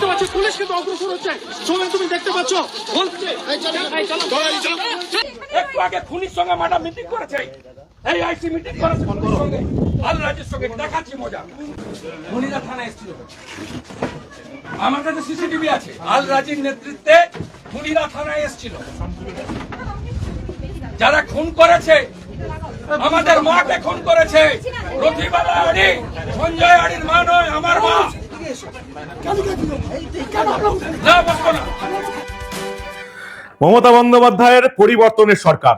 দেখতে পাচ্ছি, পুলিশ কিন্তু অগ্রসর হচ্ছে। তুমি দেখতে পাচ্ছ? একটু আগে খুনির সঙ্গে মিটিং মিটিং করেছে। আমার কাছে সিসিটিভি আছে। আল রাজির নেতৃত্বে খুনিরা থানায় এসেছিল। যারা খুন করেছে, আমাদের মাকে খুন করেছে। রথিবালা আড়ি, সঞ্জয় আড়ির মা নয়, আমার মা। মমতা বন্দ্যোপাধ্যায়ের পরিবর্তনের সরকার।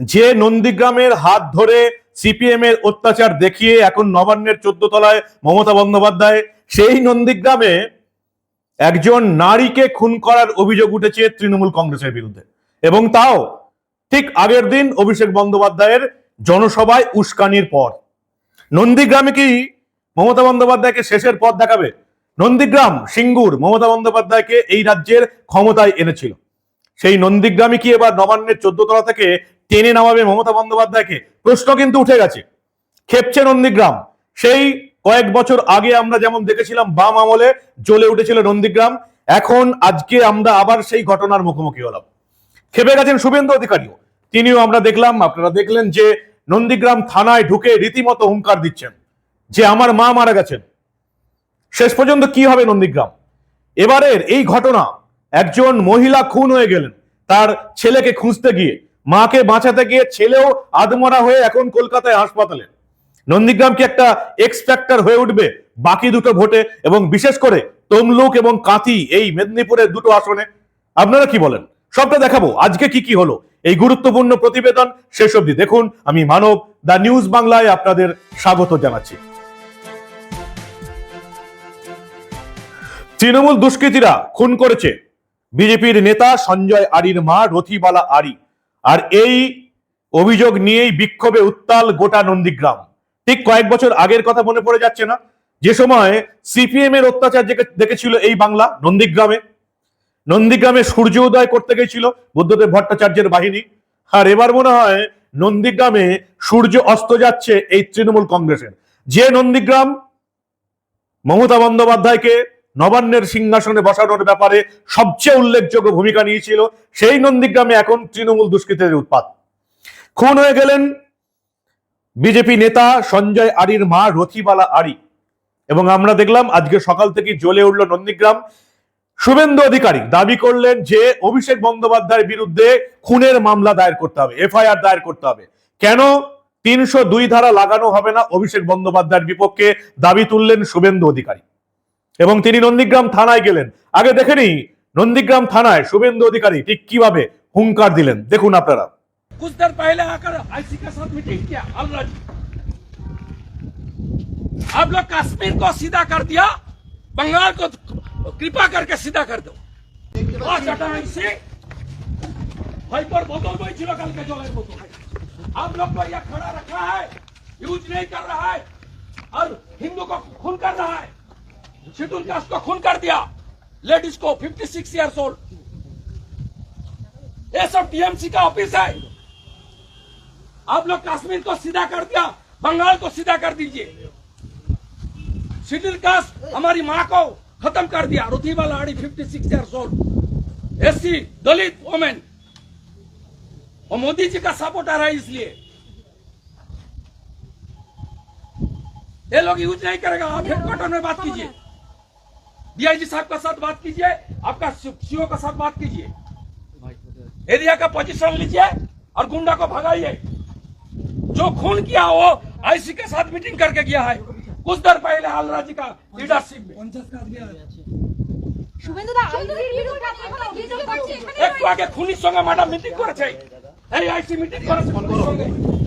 যে নন্দীগ্রামের হাত ধরে সিপিএম এর অত্যাচার দেখিয়ে এখন নবান্নের চোদ্দ তলায় মমতা বন্দ্যোপাধ্যায়, সেই নন্দীগ্রামে একজন নারীকে খুন করার অভিযোগ উঠেছে তৃণমূল কংগ্রেসের বিরুদ্ধে। এবং তাও ঠিক আগের দিন অভিষেক বন্দ্যোপাধ্যায়ের জনসভায় উস্কানির পর। নন্দীগ্রামে কি মমতা বন্দ্যোপাধ্যায়কে শেষের পথ দেখাবে নন্দীগ্রাম, সিঙ্গুর। মমতা বন্দ্যোপাধ্যায়কে এই রাজ্যের ক্ষমতায় এনেছিল। সেই নন্দীগ্রামে কি এবার নবান্নের তলা থেকে টেনে নামাবে মমতা বন্দ্যোপাধ্যায়কে? প্রশ্ন কিন্তু উঠে গেছে। খেপছে নন্দীগ্রাম। সেই কয়েক বছর আগে আমরা যেমন দেখেছিলাম বাম আমলে জ্বলে উঠেছিল নন্দীগ্রাম, এখন আজকে আমরা আবার সেই ঘটনার মুখোমুখি হলাম। খেপে গেছেন শুভেন্দু অধিকারীও। তিনিও আমরা দেখলাম, আপনারা দেখলেন যে নন্দীগ্রাম থানায় ঢুকে রীতিমতো হুঙ্কার দিচ্ছেন। যে আমার মা মারা গেছেন। শেষ পর্যন্ত কি হবে নন্দীগ্রাম? এবারের এই ঘটনা, একজন মহিলা খুন হয়ে গেলেন, তার ছেলেকে খুঁজতে গিয়ে, মাকে বাঁচাতে গিয়ে ছেলেও আদমরা হয়ে এখন কলকাতায় হাসপাতালে। নন্দীগ্রাম কি একটা এক্সপ্যাক্টর হয়ে উঠবে বাকি দুটো ভোটে? এবং বিশেষ করে তমলুক এবং কাঁথি, এই মেদিনীপুরের দুটো আসনে, আপনারা কি বলেন? সবটা দেখাবো। আজকে কি কি হলো? এই গুরুত্বপূর্ণ প্রতিবেদন শেষ অবধি দেখুন। আমি মানব দা নিউজ বাংলায় আপনাদের স্বাগত জানাচ্ছি। তৃণমূল দুষ্কৃতীরা খুন করেছে। বিজেপির নেতা সঞ্জয় আরির মা রথিবালা আরি। আর এই অভিযোগ নিয়েই বিক্ষোভে উত্তাল গোটা নন্দীগ্রাম। ঠিক কয়েক বছর আগের কথা মনে পড়ে যাচ্ছে না? যে সময় সিপিএম এর অত্যাচার দেখেছিল এই বাংলা নন্দীগ্রামে। নন্দীগ্রামে সূর্য উদয় করতে গেছিল বুদ্ধদেব ভট্টাচার্যের বাহিনী। আর এবার মনে হয় নন্দীগ্রামে সূর্য অস্ত যাচ্ছে এই তৃণমূল কংগ্রেসের। যে নন্দীগ্রাম মমতা বন্দ্যোপাধ্যায়কে নবান্নের সিংহাসনে বসানোর ব্যাপারে সবচেয়ে উল্লেখযোগ্য ভূমিকা নিয়েছিল সেই নন্দীগ্রামে এখন তৃণমূল দুষ্কৃতের উৎপাত। খুন হয়ে গেলেন বিজেপি নেতা সঞ্জয় আরির মা রথিবালা আরি। এবং আমরা দেখলাম আজকে সকাল থেকে জ্বলে উঠল নন্দীগ্রাম। শুভেন্দু অধিকারী দাবি করলেন যে অভিষেক বন্দ্যোপাধ্যায়ের বিরুদ্ধে খুনের মামলা দায়ের করতে হবে, এফআইআর দায়ের করতে হবে। কেন? তিনশো দুই ধারা লাগানো হবে না অভিষেক বন্দ্যোপাধ্যায়ের বিপক্ষে, দাবি তুললেন শুভেন্দু অধিকারী। এবং তিনি নন্দীগ্রাম থানায় গেলেন আগে দেখে নি নন্দীগ্রাম থানায় শুভেন্দু অধিকারী ঠিক কিভাবে হুঙ্কার দিলেন দেখুন আপনারা कुछ देर पहले आकर आईसी के साथ मीटिंग किया अलराज आप लोग कश्मीर को सीधा कर दिया बंगाल को कृपा करके सीधा कर दो आज हटा इसे भाई पर बोतल वही छिलो कल के जो है बोतल आप लोग को यह खड़ा रखा है यूज नहीं कर रहा है और हिंदू को खून कर रहा है शेड्यूल कास्ट को खून कर दिया। लेडीज़ को 56 इयर्स ओल्ड ये सब टीएमसी का ऑफ़िस है। आप लोग कश्मीर को सीधा कर दिया बंगाल को सीधा कर दीजिए। शेड्यूल कास्ट हमारी माँ को खत्म कर दिया रुथिबा लाड़ी 56 years old SC Dalit women और मोदी जी का सपोर्टर है इसलिए। ये लोग यूज़ नहीं करेगा, आप हेडक्वार्टर में बात कीजिए। डीआईजी साहब का साथ बात कीजिए आपका सीओ का साथ बात कीजिए एरिया का पोजीशन लीजिए और गुंडा को भगाइए जो खून किया वो आईसी के साथ मीटिंग करके गया है कुछ देर पहले आलरा जी का लीडरशिप में শুভেন্দুদা আইনের বিরুদ্ধে এখন অভিযোগ করছে এখানে একটু আগে খুনির সঙ্গে ম্যাডাম মিটিং করেছে এই আইসি মিটিং করেছে খুনির সঙ্গে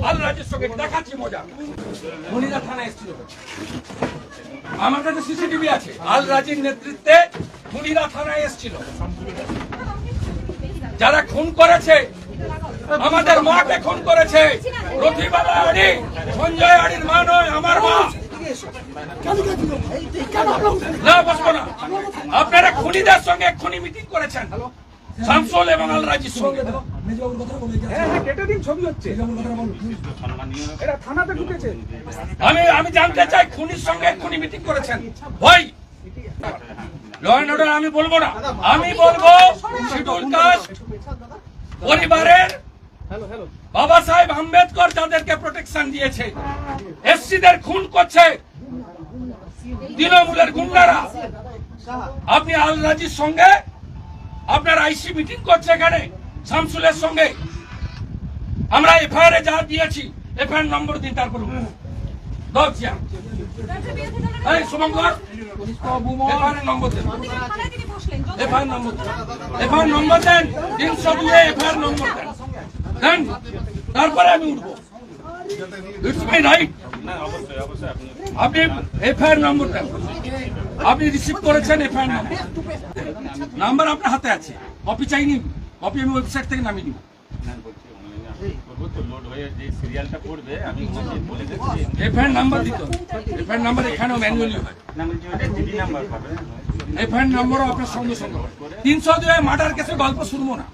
আলরাজের সঙ্গে দেখাচ্ছি মজা মনিরা থানা এসেছিল আমার কাছে সিসিটিভি আছে। আলরাজির নেতৃত্বে খুনিরা থানায় এসেছিল। যারা খুন করেছে, আমাদের মাকে খুন করেছে। রথিবালা আড়ি, সঞ্জয় আড়ির মা নয়, আমার মা। না, বসবো না। আপনারা খুনিদের সঙ্গে খুনি মিটিং করেছেন। শামসুল এবং আল রাজির সঙ্গে আমি আমি জানতে চাই খুনির সঙ্গে খুনি মিটিং করেছেন। ভাই ল অ্যান্ড অর্ডার আমি বলব না। আমি বলব শিডিউল কাস্ট পরিবারের বাবা সাহেব আম্বেদকর যাদেরকে প্রোটেকশন দিয়েছে। এসসিদের খুন করছে তৃণমূলের গুন্ডারা। আপনি আল রাজির সঙ্গে আপনার আইসি মিটিং করছে এখানে, শামসুলের সঙ্গে। আমরা এফআইআর এ যা দিয়েছি, এফআইআর নম্বর দিন তারপর নম্বর নম্বর নম্বর দেন এফআইআর নম্বর দেন। তারপরে আমি উঠবো। মাই রাইট আপনি এফআইআর নম্বর দেন। আপনি রিসিভ করেছেন এফআইআর নম্বর। নাম্বার আপনার হাতে আছে। কপি চাইনি। কপি আমি ওয়েবসাইট থেকে নামিয়ে এফআইআর নাম্বার দিতে এফআইআর নাম্বার এখানেও হয়। এফআইআর আপনার তিনশো দুয়ের মার্ডার কেসে গল্প শুনব না।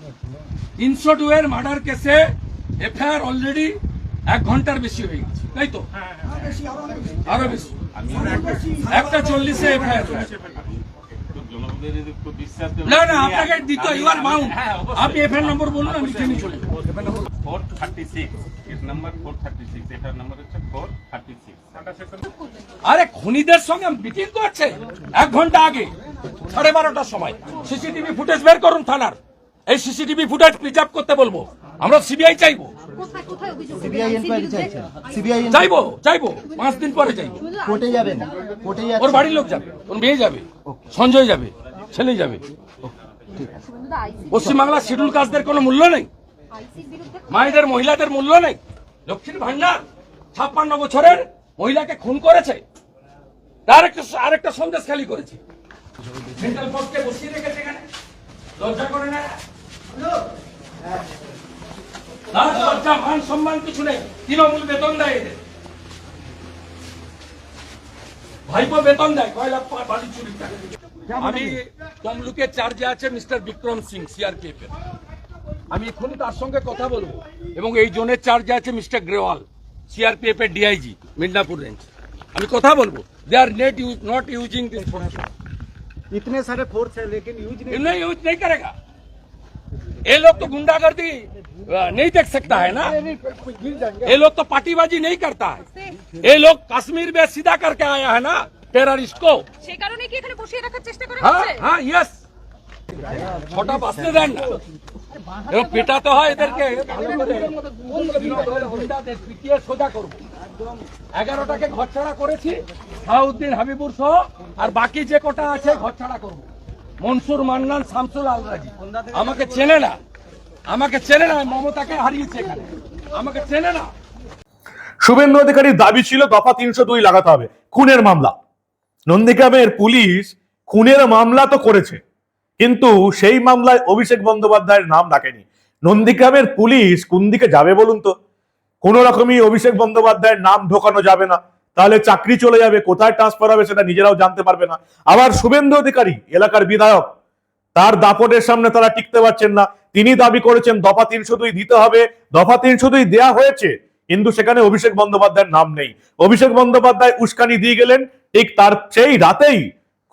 তিনশো মার্ডার এফআইআর অলরেডি এক ঘণ্টার বেশি হয়ে গেছে। তাই তো আরও বেশি। একটা চল্লিশে এফআইআর না না আপনাকে দিতে ইউ আর বাউন্ড আপনি এফআইআর নম্বর বলুন আমি চলে four thirty six number four thirty six এটার নাম্বার হচ্ছে ফোর থার্টি সিক্স আরে খুনিদের সঙ্গে মিটিং করছে এক ঘণ্টা আগে সাড়ে বারোটার সময়। সিসিটিভি ফুটেজ বের করুন থানার। এই সিসিটিভি ফুটেজ প্রিজার্ভ করতে বলব। আমরা সিবিআই চাইব। চাইব চাইব। পাঁচ দিন পরে চাইব। কোর্টে যাবেন কোর্টে ওর বাড়ির লোক যাবে ওর মেয়ে যাবে সঞ্জয় যাবে ছেলে যাবে। পশ্চিমবাংলার শিডিউল কাস্টদের কোনো মূল্য নেই। মায়েদের মহিলাদের মূল্য নেই। লক্ষ্মীর ভান্ডার ছাপ্পান্ন বছরের মহিলাকে খুন করেছে। তার একটা আরেকটা সন্দেশ খালি করেছে। সেন্ট্রাল বসিয়ে রেখেছে এখানে। লজ্জা করে না লজ্জা মান সম্মান কিছু নেই তৃণমূল বেতন দেয় এদের ভাইপো বেতন দেয় কয়লা পা- বালি চুরির টাকা আমি তমলুকের চার্জে আছে মিস্টার বিক্রম সিং সিআরপিএফ এর আমি এক্ষুনি তার সঙ্গে কথা বলবো এবং এই জোনের চার্জে আছে মিস্টার গ্রেওয়াল সিআরপিএফ এর ডিআইজি মিদনাপুর রেঞ্জ আমি কথা বলবো they are not use not using this product इतने सारे फोर्स है लेकिन यूज नहीं यूज नहीं करेगा ये लोग तो गुंडागर्दी अ, नहीं देख सकता है ना ये लोग तो पार्टीबाजी नहीं करता है ये लोग कश्मीर में सीधा करके आया है ना टेररिस्ट को সেই কারণে কি এখানে বসিয়ে রাখার চেষ্টা করা हाँ হচ্ছে हाँ यस ছটা বাঁচতে দেন না এবার পেটাতে হয় এদেরকে ভালো করে গুন্ডাদের পিটিয়ে সোজা করবো এগারোটাকে ঘরছাড়া করেছি সাউদ্দিন হাবিবুর সহ আর বাকি যে কটা আছে ঘরছাড়া করবো মনসুর মান্নান শামসুল আলরাজি। আমাকে চেনে না। আমাকে চেনে না, মমতাকে হারিয়েছে এখানে। আমাকে চেনে না। শুভেন্দু অধিকারীর দাবি ছিল, দফা তিনশো দুই লাগাতে হবে। খুনের মামলা। নন্দীগ্রামের পুলিশ খুনের মামলা তো করেছে। কিন্তু সেই মামলায় অভিষেক বন্দ্যোপাধ্যায়ের নাম ডাকেনি। নন্দীগ্রামের পুলিশ কোন দিকে যাবে বলুন তো? কোনো রকমই অভিষেক বন্দ্যোপাধ্যায়ের নাম ঢোকানো যাবে না। তাহলে চাকরি চলে যাবে, কোথায় ট্রান্সফার হবে সেটা নিজেরাও জানতে পারবে না। আবার শুভেন্দু অধিকারী, এলাকার বিধায়ক, তার দাপটের সামনে তারা টিকতে পারছেন না। তিনি দাবি করেছেন, দফা তিনশো দুই দিতে হবে, দফা তিনশো দুই দেওয়া হয়েছে, কিন্তু সেখানে অভিষেক বন্দ্যোপাধ্যায়ের নাম নেই। অভিষেক বন্দ্যোপাধ্যায় উস্কানি দিয়ে গেলেন, ঠিক তার সেই রাতেই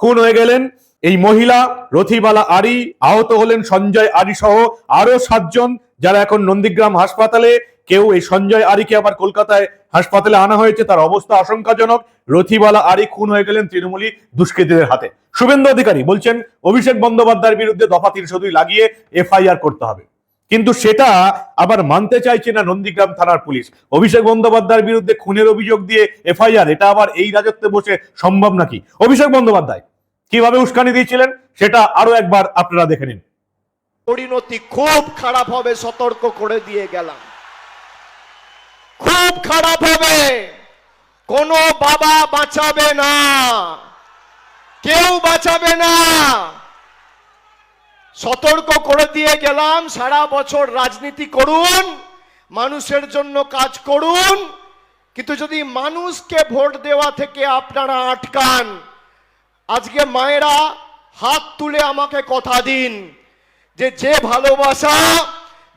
খুন হয়ে গেলেন এই মহিলা, রথিবালা আরি আহত হলেন সঞ্জয় আরি সহ আরও সাতজন, যারা এখন নন্দীগ্রাম হাসপাতালে, কেউ এই সঞ্জয় আরিকে আবার কলকাতায় হাসপাতালে আনা হয়েছে, তার অবস্থা আশঙ্কাজনক। রথিবালা আরি খুন হয়ে গেলেন তৃণমূলী দুষ্কৃতীদের হাতে। শুভেন্দু অধিকারী বলছেন, অভিষেক বন্দ্যোপাধ্যায়ের বিরুদ্ধে দফা তিনশো দুই লাগিয়ে এফআইআর করতে হবে। কিন্তু সেটা আবার মানতে চাইছে না নন্দীগ্রাম থানার পুলিশ। অভিষেক বন্দ্যোপাধ্যায়ের বিরুদ্ধে খুনের অভিযোগ দিয়ে এফআইআর, এটা আবার এই রাজত্বে বসে সম্ভব নাকি? অভিষেক বন্দ্যোপাধ্যায়, কীভাবে উস্কানি দিয়েছিলেন, সেটা আরও একবার আপনারা দেখে নিন। পরিণতি খুব খারাপ হবে, সতর্ক করে দিয়ে গেলাম। খুব খারাপ হবে। কোনো বাবা বাঁচাবে না। কেউ বাঁচাবে না। সতর্ক করে দিয়ে গেলাম, সারা বছর রাজনীতি করুন, মানুষের জন্য কাজ করুন, কিন্তু যদি মানুষকে ভোট দেওয়া থেকে আপনারা আটকান, আজকে মায়েরা হাত তুলে আমাকে কথা দিন যে যে ভালোবাসা,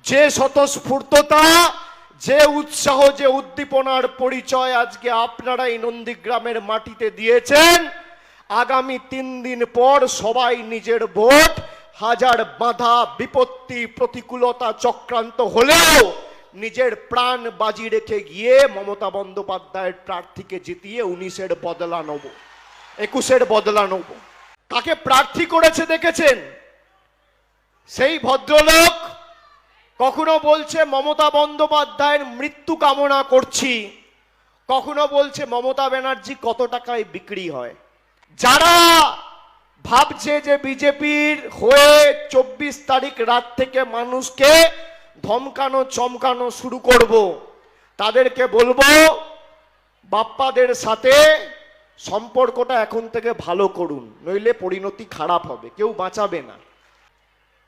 যে স্বতঃস্ফূর্ততা যে উৎসাহ, যে উদ্দীপনার পরিচয় আজকে আপনারা এই নন্দীগ্রামের মাটিতে দিয়েছেন, আগামী তিন দিন পর সবাই নিজের ভোট, হাজার বাধা, বিপত্তি, প্রতিকূলতা চক্রান্ত হলেও নিজের প্রাণ বাজি রেখে গিয়ে মমতা বন্দ্যোপাধ্যায়ের প্রার্থীকে জিতিয়ে উনিশের বদলা নেব, একুশের বদলা নেব। তাকে প্রার্থী করেছে দেখেছেন? সেই ভদ্রলোক কখনো বলছে মমতা বন্দ্যোপাধ্যায়ের মৃত্যু কামনা করছি। কখনো বলছে মমতা ব্যানার্জি কত টাকায় বিক্রি হয়। যারা ভাবছে যে বিজেপির হয়ে চব্বিশ তারিখ রাত থেকে মানুষকে ধমকানো, চমকানো শুরু করব, তাদেরকে বলব, বাপ্পাদের সাথে সম্পর্কটা এখন থেকে ভালো করুন, নইলে পরিণতি খারাপ হবে, কেউ বাঁচাবে না।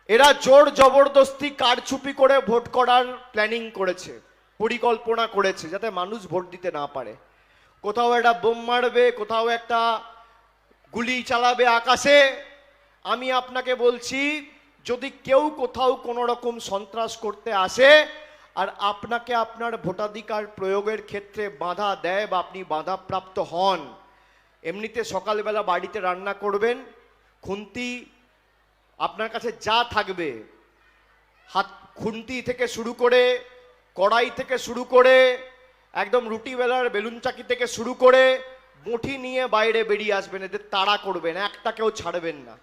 এরা জোর জবরদস্তি কারচুপি করে ভোট করার প্ল্যানিং করেছে, পরিকল্পনা করেছে, যাতে মানুষ ভোট দিতে না পারে। কোথাও একটা বোম মারবে, কোথাও একটা গুলি চালাবে আকাশে। আমি আপনাকে বলছি, যদি কেউ কোথাও কোনো রকম সন্ত্রাস করতে আসে, আর আপনাকে আপনার ভোটাধিকার প্রয়োগের ক্ষেত্রে বাধা দেয় বা আপনি বাধাপ্রাপ্ত হন, এমনিতে সকালবেলা বাড়িতে রান্না করবেন, খুন্তি আপনার কাছে যা থাকবে, হাত খুন্তি থেকে শুরু করে, কড়াই থেকে শুরু করে, একদম রুটি বেলার বেলুন চাকি থেকে শুরু করে, মুঠি নিয়ে বাইরে বেরিয়ে আসবেন, এদের তাড়া করবেন একটাকেও ছাড়বেন না।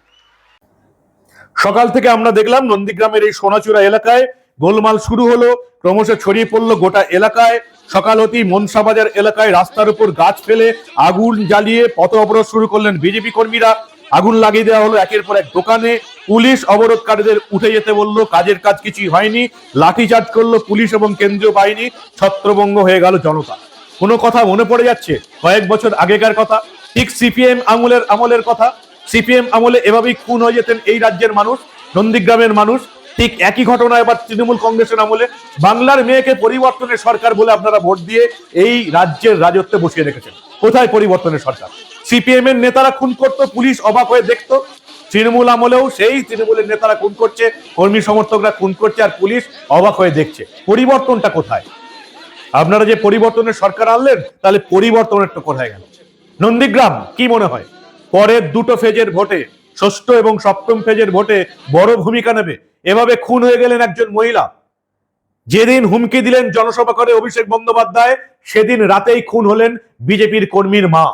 সকাল থেকে আমরা দেখলাম নন্দীগ্রামের এই সোনাচূড়া এলাকায় গোলমাল শুরু হলো, ক্রমশ ছড়িয়ে পড়ল গোটা এলাকায়। সকাল হতেই মনসাবাজার এলাকায় রাস্তার উপর গাছ ফেলে আগুন জ্বালিয়ে পথ অবরোধ শুরু করলেন বিজেপি কর্মীরা। আগুন লাগিয়ে দেওয়া হলো। একের পর এক দোকানে পুলিশ অবরোধকারীদের উঠে যেতে বলল, কাজের কাজ কিছুই হয়নি, লাঠিচার্জ করল পুলিশ এবং কেন্দ্রীয় বাহিনী, ছত্রভঙ্গ হয়ে গেল জনতা। কোনো কথা মনে পড়ে যাচ্ছে? কয়েক বছর আগেকার কথা, ঠিক সিপিএম আমলের আমলের কথা, সিপিএম আমলে এভাবেই খুন হয়ে যেতেন এই রাজ্যের মানুষ, নন্দীগ্রামের মানুষ, ঠিক একই ঘটনা এবার তৃণমূল কংগ্রেসের আমলে। বাংলার মেয়েকে পরিবর্তনের সরকার বলে আপনারা ভোট দিয়ে এই রাজ্যের রাজত্বে বসিয়ে রেখেছেন। কোথায় পরিবর্তনের সরকার? সিপিএম এর নেতারা খুন করতো, পুলিশ অবাক হয়ে দেখতো। তৃণমূল আমলেও সেই তৃণমূলের নেতারা খুন করছে, কর্মী সমর্থকরা খুন করছে আর পুলিশ অবাক হয়ে দেখছে। পরিবর্তনটা কোথায়? আপনারা যে পরিবর্তনের সরকার আনলেন, তাহলে পরিবর্তনেরটা কোথায় গেল? নন্দীগ্রাম, কি মনে হয়? পরের দুটো ফেজের ভোটে, ষষ্ঠ এবং সপ্তম ফেজের ভোটে বড় ভূমিকা নেবে। এভাবে খুন হয়ে গেলেন একজন মহিলা। যেদিন হুমকি দিলেন জনসভা করে অভিষেক বন্দ্যোপাধ্যায়, সেদিন রাতেই খুন হলেন বিজেপির কর্মীর মা।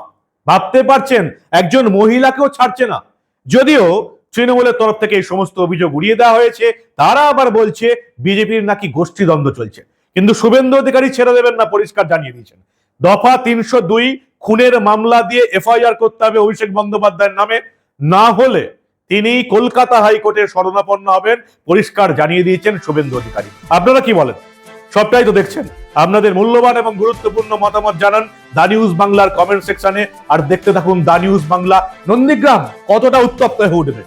ভাবতে পারছেন, একজন মহিলাকেও ছাড়ছে না। যদিও তৃণমূলের তরফ থেকে এই সমস্ত অভিযোগ উড়িয়ে দেওয়া হয়েছে, তারা আবার বলছে বিজেপির নাকি গোষ্ঠীদ্বন্দ্ব চলছে। কিন্তু শুভেন্দু অধিকারী ছেড়ে দেবেন না, পরিষ্কার জানিয়ে দিয়েছেন। দফা তিনশো দুই খুনের মামলা দিয়ে এফআইআর করতে হবে অভিষেক বন্দ্যোপাধ্যায়ের নামে। না হলে তিনি কলকাতা হাইকোর্টের শরণাপন্ন হবেন, পরিষ্কার জানিয়ে দিয়েছেন শুভেন্দু অধিকারী। আপনারা কি বলেন? সবটাই তো দেখছেন। আপনাদের মূল্যবান এবং গুরুত্বপূর্ণ মতামত জানান দা নিউজ বাংলার কমেন্ট সেকশনে আর দেখতে থাকুন দা নিউজ বাংলা। নন্দীগ্রাম কতটা উত্তপ্ত হয়ে উঠবে?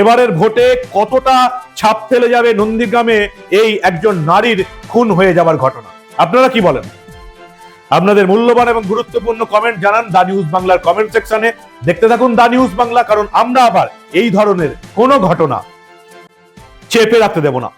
এবারের ভোটে কতটা ছাপ ফেলে যাবে নন্দীগ্রামে এই একজন নারীর খুন হয়ে যাবার ঘটনা? আপনারা কি বলেন? আপনাদের মূল্যবান এবং গুরুত্বপূর্ণ কমেন্ট জানান দা নিউজ বাংলার কমেন্ট সেকশনে দেখতে থাকুন দা নিউজ বাংলা, কারণ আমরা আবার এই ধরনের কোনো ঘটনা চেপে রাখতে দেব না।